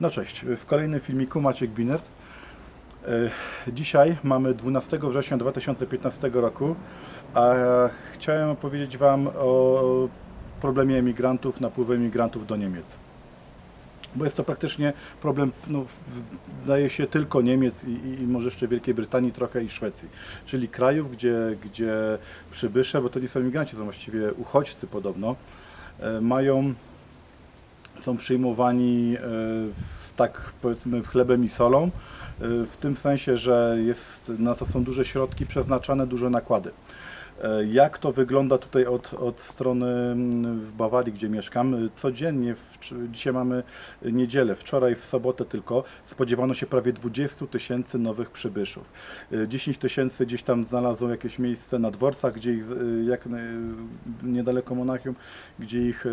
No cześć, w kolejnym filmiku Maciek Binet. E, Dzisiaj mamy 12 września 2015 roku, a chciałem opowiedzieć Wam o problemie emigrantów, napływu emigrantów do Niemiec. Bo jest to praktycznie problem, no, zdaje się, tylko Niemiec i, i, może jeszcze Wielkiej Brytanii trochę i Szwecji. Czyli krajów, gdzie, gdzie przybysze, bo to nie są emigranci, są właściwie uchodźcy podobno, e, mają są przyjmowani e, tak powiedzmy chlebem i solą, e, w tym sensie, że jest, na to są duże środki przeznaczane, duże nakłady. E, Jak to wygląda tutaj od, od strony mm, w Bawarii, gdzie mieszkam? E, Codziennie, w, dzisiaj mamy niedzielę, wczoraj w sobotę tylko spodziewano się prawie 20 tysięcy nowych przybyszów. E, 10 tysięcy gdzieś tam znalazło jakieś miejsce na dworcach, gdzie ich, e, jak e, niedaleko Monachium, gdzie ich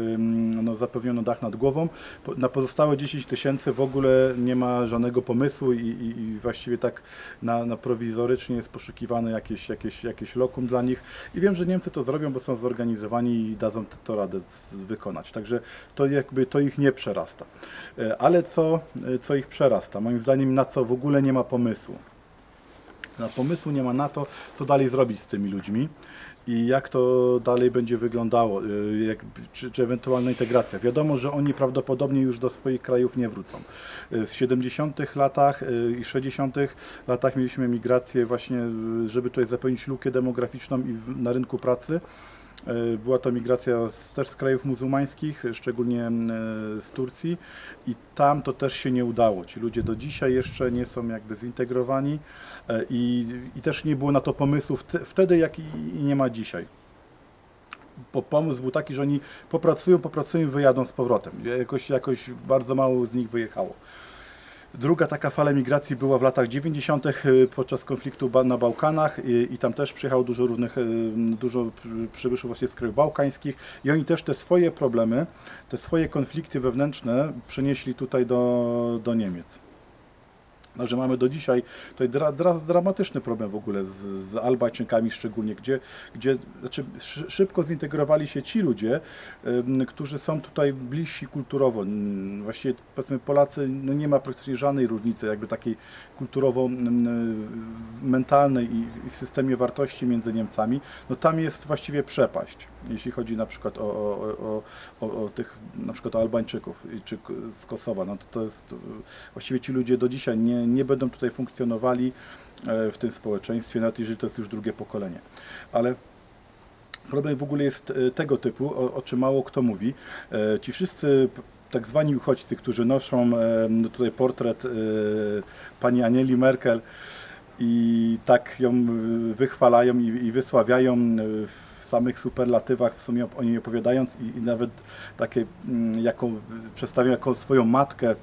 no, zapewniono dach nad głową. Na pozostałe 10 tysięcy w ogóle nie ma żadnego pomysłu i, i, i właściwie tak na, na prowizorycznie jest poszukiwane jakieś, jakieś, jakieś lokum dla nich. I wiem, że Niemcy to zrobią, bo są zorganizowani i dadzą to, radę wykonać. Także to jakby to ich nie przerasta. E, Ale co, e, co ich przerasta? Moim zdaniem na co w ogóle nie ma pomysłu. Pomysłu nie ma na to, co dalej zrobić z tymi ludźmi i jak to dalej będzie wyglądało, y, jak, czy, czy ewentualna integracja. Wiadomo, że oni prawdopodobnie już do swoich krajów nie wrócą. Y, W 70 latach y, i 60 latach mieliśmy migrację właśnie, żeby tutaj zapełnić lukę demograficzną i na rynku pracy. Y, Była to migracja z, też z krajów muzułmańskich, szczególnie y, z Turcji i tam to też się nie udało. Ci ludzie do dzisiaj jeszcze nie są jakby zintegrowani e, i, i też nie było na to pomysłu wte- wtedy, jak i, i nie ma dzisiaj. Bo pomysł był taki, że oni popracują, popracują i wyjadą z powrotem. Jakoś, jakoś bardzo mało z nich wyjechało. Druga taka fala migracji była w latach 90. y, podczas konfliktu na Bałkanach i, i tam też przyjechało dużo różnych, y, dużo przy- przybyszów właśnie z krajów bałkańskich i oni też te swoje problemy, te swoje konflikty wewnętrzne przenieśli tutaj do, do Niemiec. Także mamy do dzisiaj tutaj dra, dra, dramatyczny problem w ogóle z, z Albańczykami szczególnie, gdzie, gdzie znaczy szy- szybko zintegrowali się ci ludzie, ym, którzy są tutaj bliżsi kulturowo. Właściwie powiedzmy Polacy, no nie ma praktycznie żadnej różnicy jakby takiej kulturowo-mentalnej i, i w systemie wartości między Niemcami. No tam jest właściwie przepaść, jeśli chodzi na przykład o, o, o, o, o tych na przykład o Albańczyków czy z Kosowa. No to, to jest y, właściwie ci ludzie do dzisiaj nie, nie będą tutaj funkcjonowali e, w tym społeczeństwie, nawet jeżeli to jest już drugie pokolenie. Ale problem w ogóle jest e, tego typu, o, o czym mało kto mówi. E, Ci wszyscy tak zwani uchodźcy, którzy noszą no tutaj portret pani Anieli Merkel i tak ją wychwalają i, i wysławiają w samych superlatywach, w sumie o niej opowiadając i, i nawet takie, mm, jako, przedstawiają jako swoją matkę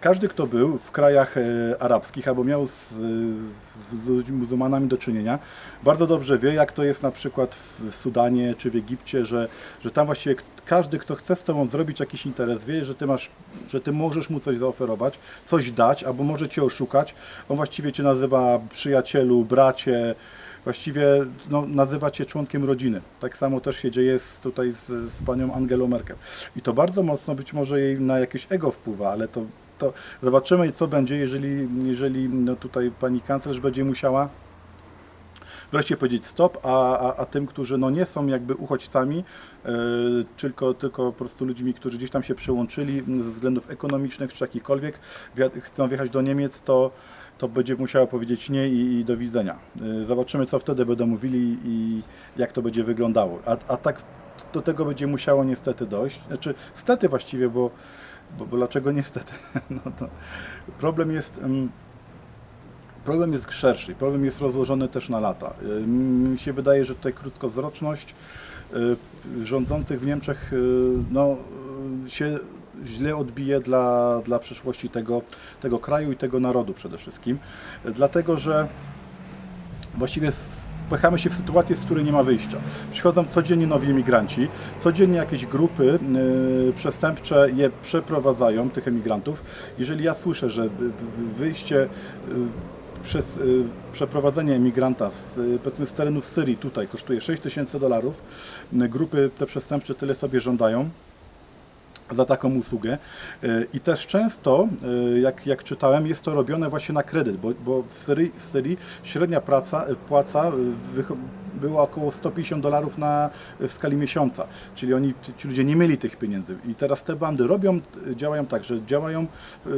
każdy, kto był w krajach e, arabskich albo miał z, z ludźmi muzułmanami do czynienia, bardzo dobrze wie, jak to jest na przykład w, Sudanie czy w Egipcie, że, że tam właściwie każdy, kto chce z Tobą zrobić jakiś interes, wie, że Ty masz, że Ty możesz mu coś zaoferować, coś dać, albo może Cię oszukać. On właściwie Cię nazywa przyjacielu, bracie, właściwie no, nazywa Cię członkiem rodziny. Tak samo też się dzieje z, tutaj z, z panią Angelą Merkel. I to bardzo mocno być może jej na jakieś ego wpływa, ale to, to zobaczymy, co będzie, jeżeli, jeżeli no, tutaj pani kanclerz będzie musiała wreszcie powiedzieć stop, a, a, a tym, którzy no, nie są jakby uchodźcami, e, tylko, tylko po prostu ludźmi, którzy gdzieś tam się przyłączyli ze względów ekonomicznych czy jakichkolwiek, chcą wjechać do Niemiec, to, to będzie musiała powiedzieć nie i, i do widzenia. E, Zobaczymy, co wtedy będą mówili i jak to będzie wyglądało. A, a tak do tego będzie musiało niestety dojść. Znaczy, stety właściwie, bo, bo, bo dlaczego niestety? No to problem jest... Problem jest szerszy, problem jest rozłożony też na lata. Y, Mi się wydaje, że tutaj krótkowzroczność y, rządzących w Niemczech y, no, się źle odbije dla, dla przyszłości tego, tego kraju i tego narodu przede wszystkim. Dlatego, że właściwie wpychamy się w sytuację, z której nie ma wyjścia. Przychodzą codziennie nowi emigranci, codziennie jakieś grupy y, przestępcze je przeprowadzają, tych emigrantów. Jeżeli ja słyszę, że wyjście y, przez y, przeprowadzenie emigranta z, y, powiedzmy z terenów Syrii tutaj kosztuje 6 tysięcy dolarów, y, grupy te przestępcze tyle sobie żądają, za taką usługę. E, I też często, e, jak, jak czytałem, jest to robione właśnie na kredyt, bo, bo w, Syrii, w Syrii średnia praca, e, płaca była około 150 dolarów na, w skali miesiąca, czyli oni, ci- ludzie nie mieli tych pieniędzy. I teraz te bandy robią, działają tak, że działają, e,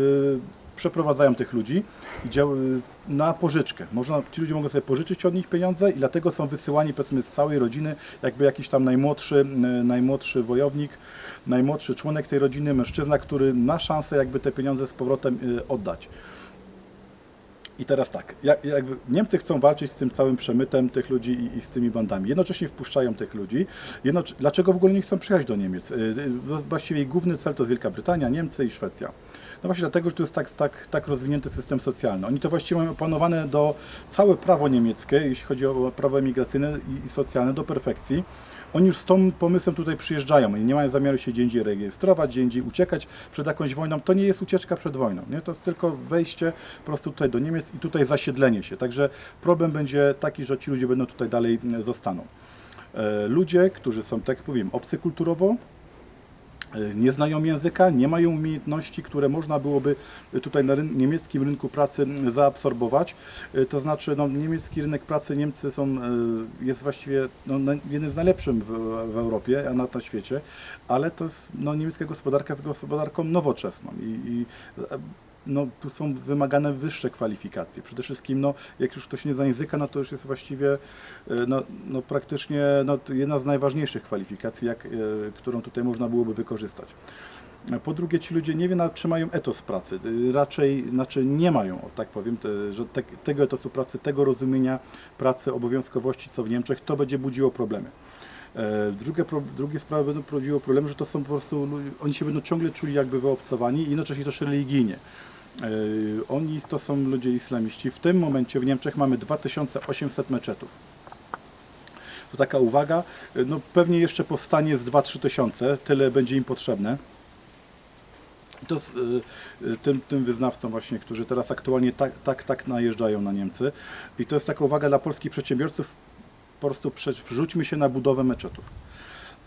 przeprowadzają tych ludzi dział, na pożyczkę. Można, ci ludzie mogą sobie pożyczyć od nich pieniądze i dlatego są wysyłani powiedzmy z całej rodziny, jakby jakiś tam najmłodszy, najmłodszy wojownik, najmłodszy członek tej rodziny, mężczyzna, który ma szansę jakby te pieniądze z powrotem e, oddać. I teraz tak, jak, jakby Niemcy chcą walczyć z tym całym przemytem tych ludzi i, i z tymi bandami. Jednocześnie wpuszczają tych ludzi. Dlaczego w ogóle nie chcą przyjechać do Niemiec? Y, y, Właściwie ich główny cel to Wielka Brytania, Niemcy i Szwecja. No właśnie dlatego, że tu jest tak, tak, tak rozwinięty system socjalny. Oni to właściwie mają opanowane do całe prawo niemieckie, jeśli chodzi o prawo emigracyjne i, i socjalne, do perfekcji. Oni już z tą pomysłem tutaj przyjeżdżają. Oni nie mają zamiaru się gdzie indziej rejestrować, gdzie indziej uciekać przed jakąś wojną. To nie jest ucieczka przed wojną. Nie? To jest tylko wejście po prostu tutaj do Niemiec i tutaj zasiedlenie się. Także problem będzie taki, że ci ludzie będą tutaj dalej mm, zostaną. E, Ludzie, którzy są, tak jak mówiłem, obcy kulturowo, nie znają języka, nie mają umiejętności, które można byłoby tutaj na ryn- niemieckim rynku pracy zaabsorbować. E, To znaczy, no, niemiecki rynek pracy, Niemcy są, e, jest właściwie no, jeden z najlepszych w, w Europie, a na, na świecie, ale to jest, no, niemiecka gospodarka jest gospodarką nowoczesną i, i e, no, tu są wymagane wyższe kwalifikacje. Przede wszystkim, no, jak już ktoś nie zna języka, no to już jest właściwie e, no, no, praktycznie no, jedna z najważniejszych kwalifikacji, jak, e, którą tutaj można byłoby wykorzystać. Po drugie, ci ludzie nie wiem, czy mają etos pracy. Y, Raczej znaczy nie mają, tak powiem, te, że te, tego etosu pracy, tego rozumienia pracy, obowiązkowości, co w Niemczech, to będzie budziło problemy. E, Drugie, pro, drugie sprawy będą prowadziło problemy, że to są po prostu, oni się będą ciągle czuli jakby wyobcowani i jednocześnie też religijnie. E, Oni to są ludzie islamiści. W tym momencie w Niemczech mamy 2800 meczetów. To taka uwaga, e, no pewnie jeszcze powstanie z 2-3 tysiące, tyle będzie im potrzebne. I to y, tym, tym wyznawcom właśnie, którzy teraz aktualnie tak, tak, tak najeżdżają na Niemcy. I to jest taka uwaga dla polskich przedsiębiorców, po prostu przerzućmy się na budowę meczetów.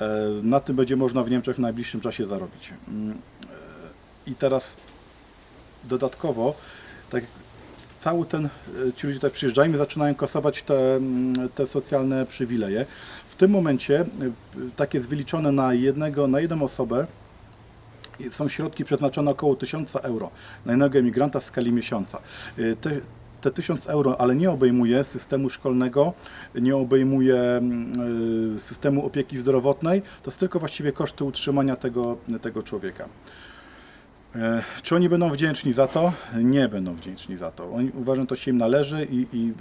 E, Na tym będzie można w Niemczech w najbliższym czasie zarobić. Mm, e, I teraz dodatkowo, tak cały ten, e, ci ludzie tutaj przyjeżdżają i zaczynają kasować te, mm, te socjalne przywileje. W tym momencie, e, tak jest wyliczone na jednego, na jedną osobę, są środki przeznaczone około 1000 euro na jednego emigranta w skali miesiąca. Y, Te, te 1000 euro, ale nie obejmuje systemu szkolnego, nie obejmuje mm, systemu opieki zdrowotnej, to jest tylko właściwie koszty utrzymania tego, tego człowieka. E, Czy oni będą wdzięczni za to? Nie będą wdzięczni za to. Oni uważają, to się im należy i, i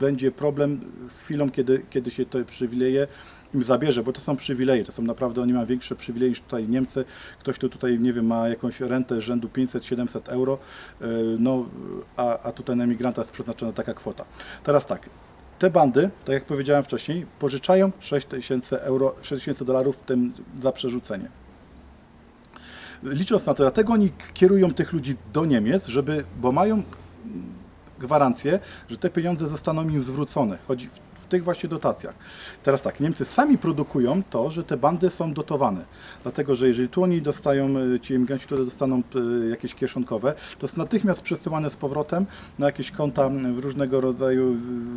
będzie problem z chwilą, kiedy, kiedy się te przywileje im zabierze, bo to są przywileje, to są naprawdę, oni mają większe przywileje niż tutaj Niemcy. Ktoś, kto tutaj, nie wiem, ma jakąś rentę rzędu 500-700 euro, e, no, a, a tutaj na emigranta jest przeznaczona taka kwota. Teraz tak, te bandy, tak jak powiedziałem wcześniej, pożyczają 6 tysięcy euro, 6 tysięcy dolarów w tym za przerzucenie licząc na to, dlatego oni kierują tych ludzi do Niemiec, żeby, bo mają gwarancję, że te pieniądze zostaną im zwrócone. Chodzi tych właśnie dotacjach. Teraz tak, Niemcy sami produkują to, że te bandy są dotowane. Dlatego, że jeżeli tu oni dostają, y, ci emigranci, które dostaną y, jakieś kieszonkowe, to jest natychmiast przesyłane z powrotem na jakieś konta w różnego rodzaju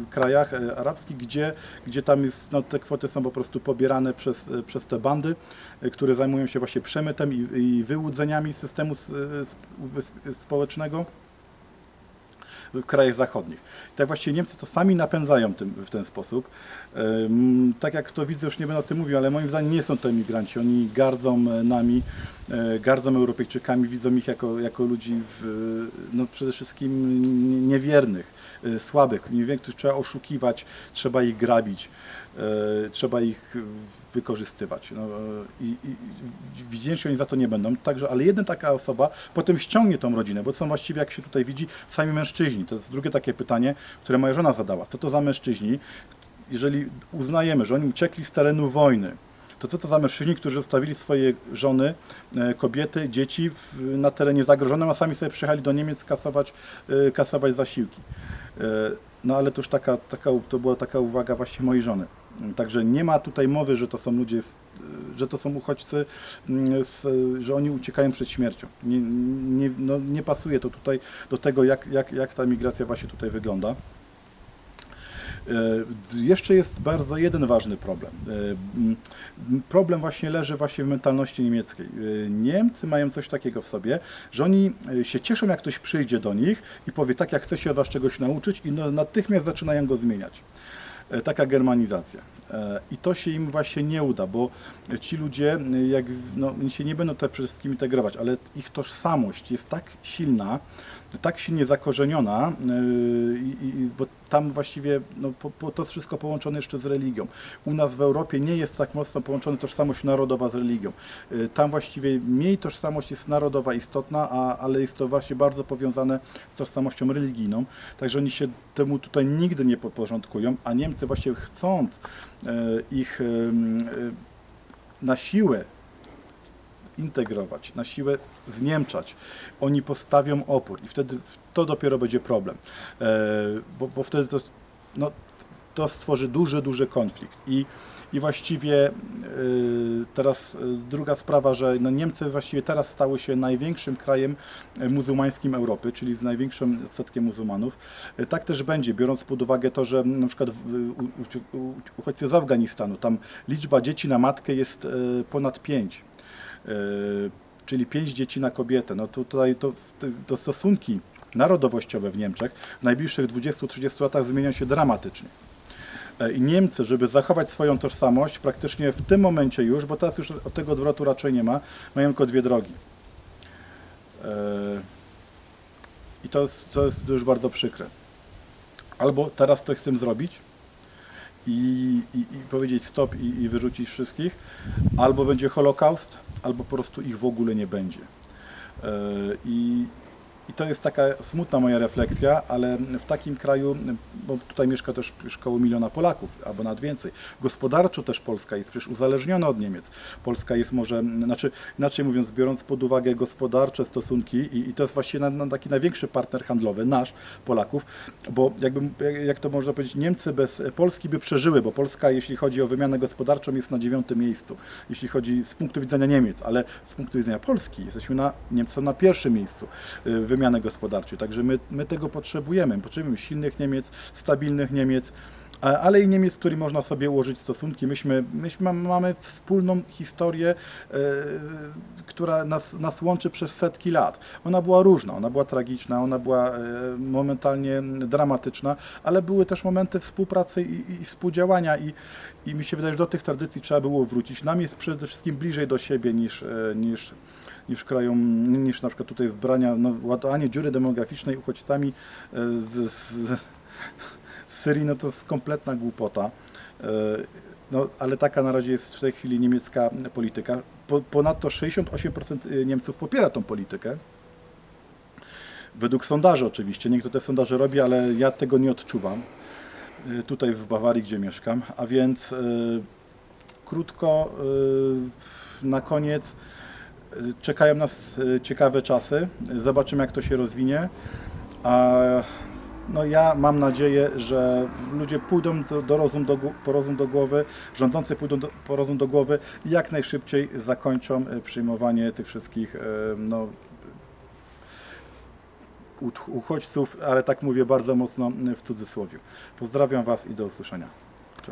krajach y, arabskich, gdzie, gdzie tam jest, no, te kwoty są po prostu pobierane przez, przez te bandy, które zajmują się właśnie przemytem i, i wyłudzeniami systemu społecznego w krajach zachodnich. I tak właściwie Niemcy to sami napędzają tym, w ten sposób. Tak jak to widzę, już nie będę o tym mówił, ale moim zdaniem nie są to emigranci. Oni gardzą e, nami, e, gardzą Europejczykami, widzą ich jako, jako ludzi w, no przede wszystkim nie- niewiernych, e, słabych, niewiernych, których trzeba oszukiwać, trzeba ich grabić, e, trzeba ich wykorzystywać. No, e, i, i, wdzięczni oni za to nie będą. Także, ale jedna taka osoba potem ściągnie tą rodzinę, bo są właściwie, jak się tutaj widzi, sami mężczyźni. To jest drugie takie pytanie, które moja żona zadała. Co to za mężczyźni? Jeżeli uznajemy, że oni uciekli z terenu wojny, to co to za mężczyźni, którzy zostawili swoje żony, e, kobiety, dzieci na terenie zagrożonym, a sami sobie przyjechali do Niemiec kasować, e, kasować zasiłki. E, No ale to już taka, taka, to była taka uwaga właśnie mojej żony. Także nie ma tutaj mowy, że to są ludzie, że to są uchodźcy, mm, że oni uciekają przed śmiercią. Nie, nie, no, nie pasuje to tutaj do tego, jak, jak, jak ta migracja właśnie tutaj wygląda. E, Jeszcze jest bardzo jeden ważny problem. E, Problem właśnie leży właśnie w mentalności niemieckiej. E, Niemcy mają coś takiego w sobie, że oni się cieszą, jak ktoś przyjdzie do nich i powie tak, jak chce się od was czegoś nauczyć i natychmiast zaczynają go zmieniać. E, Taka germanizacja. E, I to się im właśnie nie uda, bo ci ludzie, e, jak, no, się nie będą tutaj przede wszystkim integrować, ale ich tożsamość jest tak silna, tak silnie zakorzeniona, i, bo tam właściwie no, po, po, to wszystko połączone jeszcze z religią. U nas w Europie nie jest tak mocno połączona tożsamość narodowa z religią. Yy, Tam właściwie mniej tożsamość jest narodowa istotna, a, ale jest to właśnie bardzo powiązane z tożsamością religijną. Także oni się temu tutaj nigdy nie podporządkują, a Niemcy właśnie chcąc yy, ich yy, na siłę integrować, na siłę zniemczać. Oni postawią opór i wtedy to dopiero będzie problem, e, bo, bo wtedy to, no, to stworzy duży, duży konflikt. I, i właściwie e, teraz e, druga sprawa, że no Niemcy właściwie teraz stały się największym krajem muzułmańskim Europy, czyli z największym setkiem muzułmanów. Tak też będzie, biorąc pod uwagę to, że na przykład uchodźcy z Afganistanu, tam liczba dzieci na matkę jest ponad 5. E, czyli 5 dzieci na kobietę. No tutaj to, to stosunki narodowościowe w Niemczech w najbliższych 20-30 latach zmienią się dramatycznie. E, I Niemcy, żeby zachować swoją tożsamość, praktycznie w tym momencie już, bo teraz już od tego odwrotu raczej nie ma, mają tylko dwie drogi. E, I to jest, to jest już bardzo przykre. Albo teraz coś z tym zrobić i, i, i powiedzieć stop i, i wyrzucić wszystkich, albo będzie Holokaust, albo po prostu ich w ogóle nie będzie. E, I, I to jest taka smutna moja refleksja, ale w takim kraju, bo tutaj mieszka też już koło miliona Polaków, albo nawet więcej. Gospodarczo też Polska jest przecież uzależniona od Niemiec. Polska jest może, znaczy inaczej mówiąc, biorąc pod uwagę gospodarcze stosunki i, i to jest właśnie na, na taki największy partner handlowy, nasz, Polaków, bo jakby, jak- to można powiedzieć, Niemcy bez Polski by przeżyły, bo Polska, jeśli chodzi o wymianę gospodarczą, jest na dziewiątym miejscu, jeśli chodzi z punktu widzenia Niemiec, ale z punktu widzenia Polski jesteśmy na Niemcy na pierwszym miejscu wymiany gospodarczej. Także my, my tego potrzebujemy. Potrzebujemy silnych Niemiec, stabilnych Niemiec, ale i Niemiec, z którymi można sobie ułożyć stosunki. Myśmy, myśmy mam- mamy wspólną historię, e, która nas, nas łączy przez setki lat. Ona była różna, ona była tragiczna, ona była e, momentalnie dramatyczna, ale były też momenty współpracy i, i, współdziałania i, i mi się wydaje, że do tych tradycji trzeba było wrócić. Nam jest przede wszystkim bliżej do siebie niż, e, niż, niż krajom, niż na przykład tutaj zbrania, no, ładowanie dziury demograficznej uchodźcami e, z, z, z Syrii, no to jest kompletna głupota. E, No, ale taka na razie jest w tej chwili niemiecka polityka. Po, ponadto 68% Niemców popiera tą politykę. Według sondaży oczywiście. Nie kto te sondaże robi, ale ja tego nie odczuwam. E, Tutaj w Bawarii, gdzie mieszkam. A więc e, krótko e, na koniec e, czekają nas e, ciekawe czasy. Zobaczymy jak to się rozwinie. A no ja mam nadzieję, że ludzie pójdą do, do rozum do, po rozum do głowy, rządzący pójdą do, po rozum do głowy i jak najszybciej zakończą e, przyjmowanie tych wszystkich e, no, uchodźców, ale tak mówię bardzo mocno w cudzysłowie. Pozdrawiam Was i do usłyszenia.